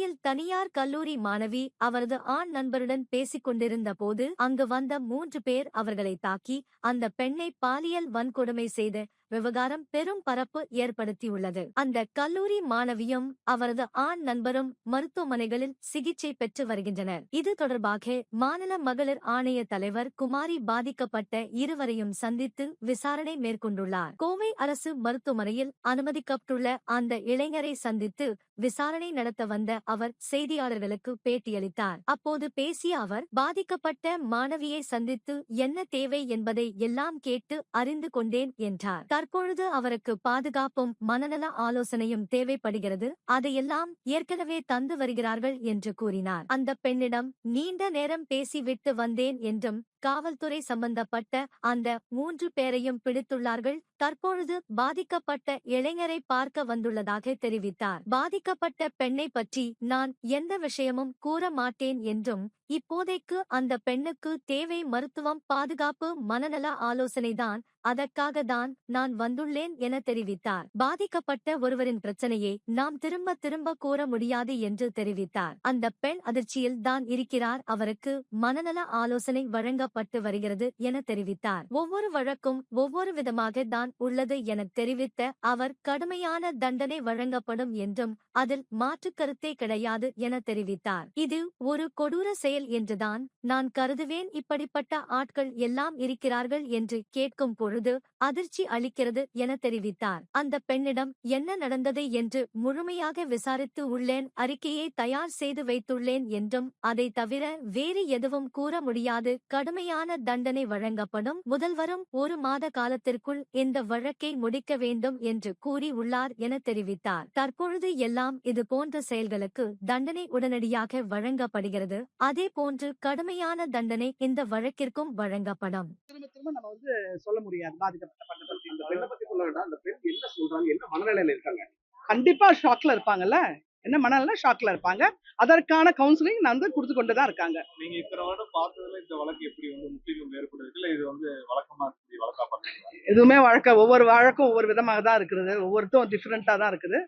கல்லூரியில் தனியார் கல்லூரி மாணவி அவரது ஆண் நண்பருடன் பேசிக் கொண்டிருந்த போது அங்கு வந்த மூன்று பேர் அவர்களை தாக்கி அந்த பெண்ணை பாலியல் வன்கொடுமை செய்த விவகாரம் பெரும் பரப்பு ஏற்படுத்தியுள்ளது. அந்த கல்லூரி மாணவியும் அவரது ஆண் நண்பரும் மருத்துவமனைகளில் சிகிச்சை பெற்று வருகின்றனர். இது தொடர்பாக மாநில மகளிர் ஆணைய தலைவர் குமாரி பாதிக்கப்பட்ட இருவரையும் சந்தித்து விசாரணை மேற்கொண்டுள்ளார். கோவை அரசு மருத்துவமனையில் அனுமதிக்கப்பட்டுள்ள அந்த இளைஞரை சந்தித்து விசாரணை நடத்த வந்த அவர் செய்தியாளர்களுக்கு பேட்டியளித்தார். அப்போது பேசிய அவர் பாதிக்கப்பட்ட மாணவியை சந்தித்து என்ன தேவை என்பதை எல்லாம் கேட்டு அறிந்து கொண்டேன் என்றார். தற்பொழுது அவருக்கு பாதுகாப்பும் மனநல ஆலோசனையும் தேவைப்படுகிறது. அதையெல்லாம் ஏற்கனவே தந்து வருகிறார்கள் என்று கூறினார். அந்த பெண்ணிடம் நீண்ட நேரம் பேசிவிட்டு வந்தேன் என்றும் காவல்துறை சம்பந்தப்பட்ட அந்த மூன்று பேரையும் பிடித்துள்ளார்கள். தற்பொழுது பாதிக்கப்பட்ட இளைஞரை பார்க்க வந்துள்ளதாக தெரிவித்தார். பாதிக்கப்பட்ட பெண்ணை பற்றி நான் எந்த விஷயமும் கூற மாட்டேன் என்றும் இப்போதைக்கு அந்த பெண்ணுக்கு தேவை மருத்துவம் பாதுகாப்பு மனநல ஆலோசனைதான் அதற்காக தான் நான் வந்துள்ளேன் என தெரிவித்தார். பாதிக்கப்பட்ட ஒருவரின் பிரச்சனையை நாம் திரும்ப திரும்ப கூற முடியாது என்று தெரிவித்தார். அந்த பெண் அதிர்ச்சியில் தான் இருக்கிறார். அவருக்கு மனநல ஆலோசனை வழங்கப்பட்டு வருகிறது என தெரிவித்தார். ஒவ்வொரு வழக்கும் ஒவ்வொரு விதமாக தான் உள்ளது என தெரிவித்த அவர் கடுமையான தண்டனை வழங்கப்படும் என்றும் அதில் மாற்றுக் கருத்தே கிடையாது என தெரிவித்தார். இது ஒரு கொடூர செயல் என்றுதான் நான் கருதுவேன். இப்படிப்பட்ட ஆட்கள் எல்லாம் இருக்கிறார்கள் என்று கேட்கும் பொழுது அதிர்ச்சி அளிக்கிறது என தெரிவித்தார். அந்த பெண்ணிடம் என்ன நடந்தது என்று முழுமையாக விசாரித்து உள்ளேன் அறிக்கையை தயார் செய்து வைத்துள்ளேன் என்றும் அதை தவிர வேறு எதுவும் கூற முடியாது. கடுமையான தண்டனை வழங்கப்படும். முதல்வரும் ஒரு மாத காலத்திற்குள் இந்த வழக்கை முடிக்க வேண்டும் என்று கூறி உள்ளார் என தெரிவித்தார். தற்பொழுது எல்லாம் இது போன்ற செயல்களுக்கு தண்டனை உடனடியாக வழங்கப்படுகிறது. அதே போன்று கடுமையான தண்டனை இந்த வழக்கிற்கும் வழங்கப்படும். திரும்ப திரும்ப நம்ம வந்து சொல்ல முடியாது பாதிக்கப்பட்ட பெண்ணை பத்தி. இந்த பெண்ணை பத்தி சொல்ல வேண்டாம். அந்த பெண் என்ன சொல்றாங்க? என்ன மனநிலையில இருக்காங்க? கண்டிப்பா ஷாக்ல இருப்பாங்கல்ல? என்ன மனநல ஷாக்ல இருப்பாங்க. அதற்கான கவுன்சிலிங் நான் வந்து கொடுத்து கொண்டு தான் இருக்காங்க. நீங்க இத்தனை வருடம் பார்த்ததுல இந்த வழக்கு எப்படி வந்து முற்றிலும் வேறுபடுது? இல்ல இது வந்து வழக்கமா இருக்கக்கூடிய வழக்கா பாக்குறீங்களா எதுவுமே வழக்க ஒவ்வொரு வழக்கும் ஒவ்வொரு விதமாக தான் இருக்குது. ஒவ்வொருத்தரும் டிஃப்ரெண்டா தான் இருக்குது.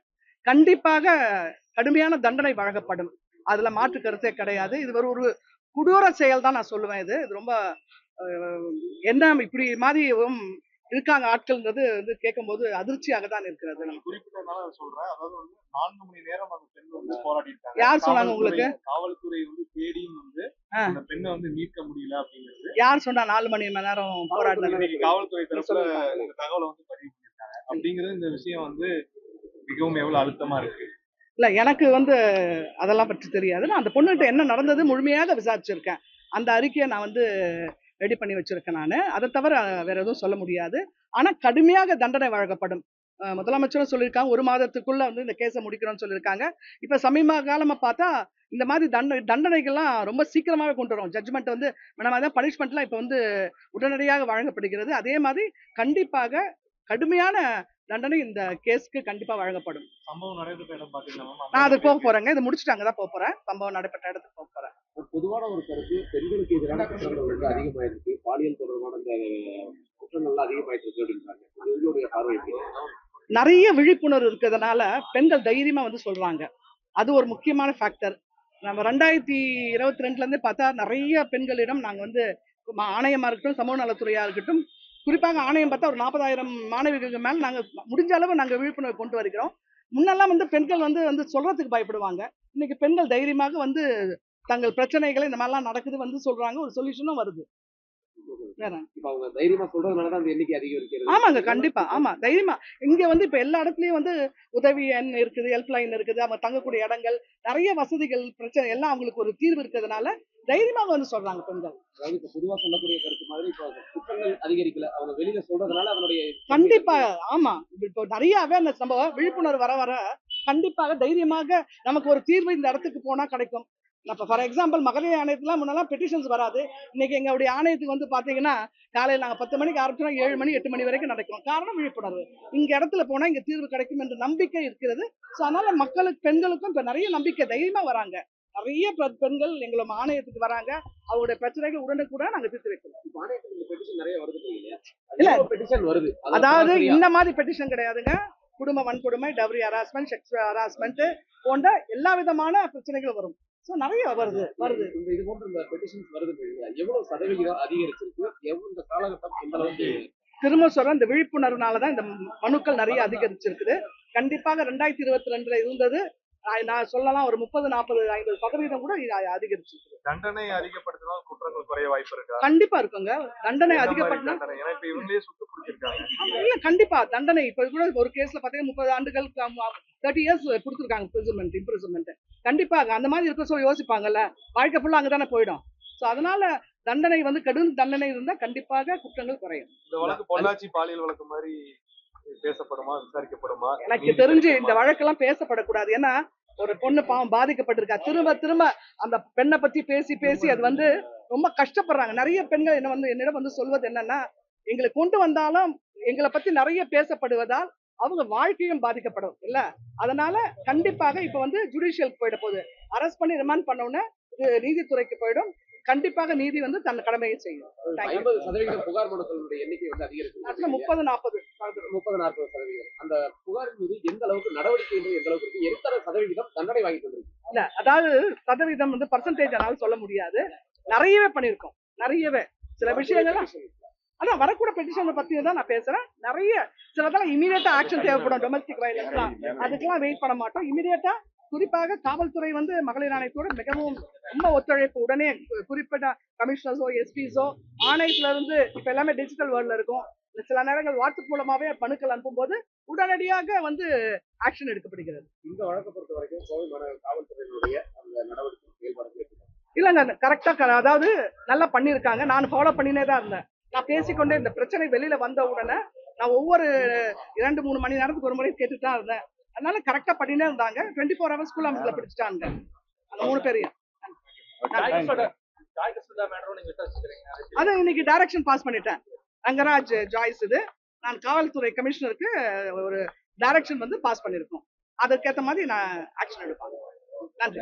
கண்டிப்பாக கடுமையான தண்டனை வழங்கப்படும். அதுல மாற்று கருத்தே கிடையாது. இது ஒரு ஒரு கொடூர செயல் தான் நான் சொல்லுவேன் இது. இது ரொம்ப என்ன இப்படி மாதிரி இருக்காங்க ஆட்கள்ன்றது வந்து கேட்கும்போது அதிர்ச்சியாக தான் இருக்கிறது நமக்கு. குறிப்பிட்டதுனால சொல்றேன். அதாவது வந்து நான்கு மணி நேரம் அந்த பெண் வந்து போராடி இருக்காங்க யார் சொன்னாங்க உங்களுக்கு? காவல்துறை வந்து தேடியும் வந்து. அந்த பெண்ணை வந்து மீட்க முடியல அப்படிங்கிறது. யார் சொன்னா நாலு மணி நேரம் போராடினாங்க? காவல்துறை தரப்புல. இந்த தகவலை வந்து பதிவு பண்ணிருக்காங்க அப்படிங்கிறது இந்த விஷயம் வந்து மிகவும் எவ்வளவு அழுத்தமா இருக்கு. இல்ல எனக்கு வந்து அதெல்லாம் பற்றி தெரியாது. நான் அந்த பொண்ணுகிட்ட என்ன நடந்தது முழுமையாக விசாரிச்சிருக்கேன். அந்த அறிக்கையை நான் வந்து ரெடி பண்ணி வச்சிருக்கேன் நான். அதை தவிர வேற எதுவும் சொல்ல முடியாது. ஆனால் கடுமையாக தண்டனை வழங்கப்படும். முதலமைச்சரும் சொல்லியிருக்காங்க ஒரு மாதத்துக்குள்ள வந்து இந்த கேஸை முடிக்கிறோம்னு சொல்லியிருக்காங்க. இப்போ சமீப காலமாக பார்த்தா இந்த மாதிரி தண்டனை தண்டனைகள்லாம் ரொம்ப சீக்கிரமாகவே கொண்டு வரும். ஜட்ஜ்மெண்ட் வந்து மேடம் தான் பனிஷ்மெண்ட்லாம் இப்போ வந்து உடனடியாக வழங்கப்படுகிறது. அதே மாதிரி கண்டிப்பாக கடுமையான தண்டனை இந்த கேஸ்க்கு கண்டிப்பா வழங்கப்படும். சம்பவம் நடைபெற்ற இடம் பாத்தீங்கன்னா நான் அதுக்கு போக போறேங்க. இது முடிச்சுட்டு அங்கதான் போக போறேன். சம்பவம் நடைபெற்ற இடத்துக்கு போக போறேன். ஒரு பொதுவான ஒரு கருத்து பெண்களுக்கு எதிரான குற்றங்கள் வந்து அதிகமாயிருக்கு. பாலியல் தொடர்பான இந்த குற்றங்கள்லாம் அதிகமாயிட்டு இருக்கு அப்படின்றாங்க உங்களுடைய பார்வை நிறைய விழிப்புணர்வு இருக்கிறதுனால பெண்கள் தைரியமா வந்து சொல்றாங்க. அது ஒரு முக்கியமான ஃபேக்டர் நம்ம ரெண்டாயிரத்தி இருபத்தி ரெண்டுல இருந்து பார்த்தா நிறைய பெண்களிடம் நாங்க வந்து ம- ஆணையமா இருக்கட்டும் சமூக நலத்துறையா இருக்கட்டும் குறிப்பாக ஆணையம் பார்த்தா ஒரு நாற்பதாயிரம் மாணவிகளுக்கு மேலே நாங்கள் முடிஞ்ச அளவு நாங்கள் விழிப்புணர்வு கொண்டு வருகிறோம். முன்னெல்லாம் வந்து பெண்கள் வந்து வந்து சொல்றதுக்கு பயப்படுவாங்க. இன்னைக்கு பெண்கள் தைரியமாக வந்து தங்கள் பிரச்சனைகளை இந்த மாதிரிலாம் நடக்குது வந்து சொல்றாங்க. ஒரு சொல்யூஷனும் வருது. ஆமாங்க கண்டிப்பா. ஆமா தைரியமா. இங்க வந்து இப்ப எல்லா இடத்துலயும் வந்து உதவி எண் இருக்குது ஹெல்ப் லைன் இருக்குது அவங்க தங்கக்கூடிய இடங்கள் நிறைய வசதிகள் பிரச்சனை எல்லாம் அவங்களுக்கு ஒரு தீர்வு இருக்கிறதுனால தைரியமாக வந்து சொல்றாங்க பெண்கள். அதாவது பொதுவா சொல்லக்கூடிய கருத்து மாதிரி இப்ப குற்றங்கள் அதிகரிக்கல. அவங்க வெளியில சொல்றதுனால அதனுடைய கண்டிப்பா ஆமா. இப்போ நிறைய அவேர்னஸ் நம்ம விழிப்புணர்வு வர வர கண்டிப்பாக தைரியமாக நமக்கு ஒரு தீர்வு இந்த இடத்துக்கு போனா கிடைக்கும். இப்போ ஃபார் எக்ஸாம்பிள் மகளிர் ஆணையத்துல முன்னெல்லாம் பெட்டிஷன்ஸ் வராது. இன்னைக்கு எங்களுடைய ஆணையத்துக்கு வந்து பாத்தீங்கன்னா காலையில் நாங்கள் பத்து மணிக்கு ஆரம்பிச்சோம் ஏழு மணி எட்டு மணி வரைக்கும் நடக்கும். காரணம் விழிப்புணர்வு. இங்க இடத்துல போனா இங்க தீர்வு கிடைக்கும் என்ற நம்பிக்கை இருக்கிறது. ஸோ அதனால மக்களுக்கு பெண்களுக்கும் இப்போ நிறைய நம்பிக்கை தைரியமா வராங்க. நிறைய பெண்கள் எங்களை ஆணையத்துக்கு வராங்க. அவங்களுடைய பிரச்சனைகள் உடனுக்குடன் நாங்க தீர்த்து வைக்கிறோம் பெட்டிஷன் நிறைய வருது இல்லையா? இல்ல. பெட்டிஷன் வருது. அதாவது. இந்த மாதிரி பெட்டிஷன் கிடையாதுங்க. குடும்ப வன்கொடுமை டவரி ஹராஸ்மெண்ட் செக்ஷுவல் ஹராஸ்மெண்ட் போன்ற எல்லா விதமான பிரச்சனைகளும் வரும். ஸோ நிறைய வருது வருது. இந்த இது போன்ற இந்த பெட்டிஷன்ஸ் வருது? எவ்வளவு சதவிகிதம் அதிகரிச்சிருக்கு? எவ்வளவு இந்த காலகட்டம் எந்த அளவுக்கு திரும்ப சொல்றேன் இந்த விழிப்புணர்வுனால தான் இந்த மனுக்கள் நிறைய அதிகரிச்சிருக்குது. கண்டிப்பாக ரெண்டாயிரத்தி இருபத்தி ரெண்டுல இருந்தது நான் சொல்லலாம் ஒரு முப்பது நாற்பது ஐம்பது சதவீதம் கூட இது அதிகரிச்சிருக்கு. தண்டனை அதிகப்படுத்தினால் குற்றங்கள் குறைய வாய்ப்பு இருக்கா? கண்டிப்பா இருக்குங்க. தண்டனை அதிகப்படுத்தினா இல்ல கண்டிப்பா தண்டனை. இப்ப கூட ஒரு கேஸ்ல பாத்தீங்கன்னா முப்பது ஆண்டுகள் தேர்ட்டி இயர்ஸ் கொடுத்துருக்காங்க இம்ப்ரிசன்மெண்ட் இம்ப்ரிசன்மெண்ட் கண்டிப்பாக அந்த மாதிரி இருக்க சொல்லி யோசிப்பாங்கல்ல. வாழ்க்கை ஃபுல்லா அங்கதானே போயிடும். சோ அதனால தண்டனை வந்து கடும் தண்டனை இருந்தா கண்டிப்பாக குற்றங்கள் குறையும். இந்த வழக்கு பொள்ளாச்சி பாலியல் வழக்கு மாதிரி பேசப்படுமா விசாரிக்கப்படுமா எனக்கு தெரிஞ்சு இந்த? வழக்கெல்லாம் பேசப்படக்கூடாது. ஏன்னா ஒரு பொண்ணு பாவம் பாதிக்கப்பட்டிருக்கா. திரும்ப திரும்ப அந்த பெண்ணை பத்தி பேசி பேசி அது வந்து ரொம்ப கஷ்டப்படுறாங்க. நிறைய பெண்கள் என்ன வந்து என்னிடம் வந்து சொல்வது என்னன்னா எங்களை கொண்டு வந்தாலும் எங்களை பத்தி நிறைய பேசப்படுவதால் அவங்க வாழ்க்கையும் பாதிக்கப்படும். இல்ல? அதனால கண்டிப்பாக இப்ப வந்து ஜுடிஷியல் போயிட போகுது. அரெஸ்ட் பண்ணி ரிமாண்ட் பண்ண உடனே நீதித்துறைக்கு போயிடும். கண்டிப்பாக நீதி வந்து தன் கடமையை செய்யும். ஐம்பது சதவிகிதம் புகார் மனுக்களுடைய எண்ணிக்கை வந்து அதுல முப்பது நாற்பது முப்பது நாற்பது சதவீதம். அந்த புகாரின் மீது எந்த அளவுக்கு நடவடிக்கை என்று எந்த அளவுக்கு இருக்கு? எத்தனை சதவிகிதம் தண்டனை வாங்கி தந்திருக்கு இல்ல அதாவது சதவீதம் வந்து பர்சன்டேஜ் என்னால சொல்ல முடியாது. நிறையவே பண்ணிருக்கோம் நிறையவே. சில விஷயங்கள் அதான் வரக்கூட பெட்டிஷன் பத்தி தான் நான் பேசுறேன். நிறைய சிலதெல்லாம் இமீடியட்டா ஆக்ஷன் தேவைப்படும். டொமஸ்டிக் வயலன்ஸ்லாம் அதுக்கெல்லாம் வெயிட் பண்ண மாட்டோம். இமீடியட்டா குறிப்பாக காவல்துறை வந்து மகளிர் ஆணையத்தோட மிகவும் ரொம்ப ஒத்துழைப்பு. உடனே குறிப்பிட்ட கமிஷனர்ஸோ எஸ்பிஸோ ஆணையத்துல இருந்து இப்ப எல்லாமே டிஜிட்டல் வேர்ல்ட்ல இருக்கும். சில நேரங்கள் வாட்ஸ்அப் மூலமாவே மனுக்கள் அனுப்பும்போது உடனடியாக வந்து ஆக்ஷன் எடுக்கப்படுகிறது. இந்த வழக்கை பொறுத்த வரைக்கும் கோவை காவல்துறையினுடைய அந்த நடவடிக்கை? இல்லைங்க கரெக்டா அதாவது நல்லா பண்ணியிருக்காங்க. நான் ஃபாலோ பண்ணினே தான் இருந்தேன். நான் பேசிக்கொண்டே இந்த பிரச்சனை வெளியில வந்த உடனே நான் ஒவ்வொரு இரண்டு மூணு மணி நேரத்துக்கு ஒரு முறை கேட்டுட்டு தான் இருந்தேன். அதனால கரெக்டா பண்ணினே இருந்தாங்க. டுவெண்ட்டி ஃபோர் ஹவர்ஸ்க்குள்ள அவங்களை பிடிச்சிட்டாங்க அந்த மூணு பேரையும். அது இன்னைக்கு டைரக்ஷன் பாஸ் பண்ணிட்டேன். ரங்கராஜ் ஜாய்ஸ் இது. நான் காவல்துறை கமிஷனருக்கு ஒரு டைரக்ஷன் வந்து பாஸ் பண்ணிருக்கோம் அதுக்கேற்ற மாதிரி நான் ஆக்ஷன் எடுப்பேன். நன்றி.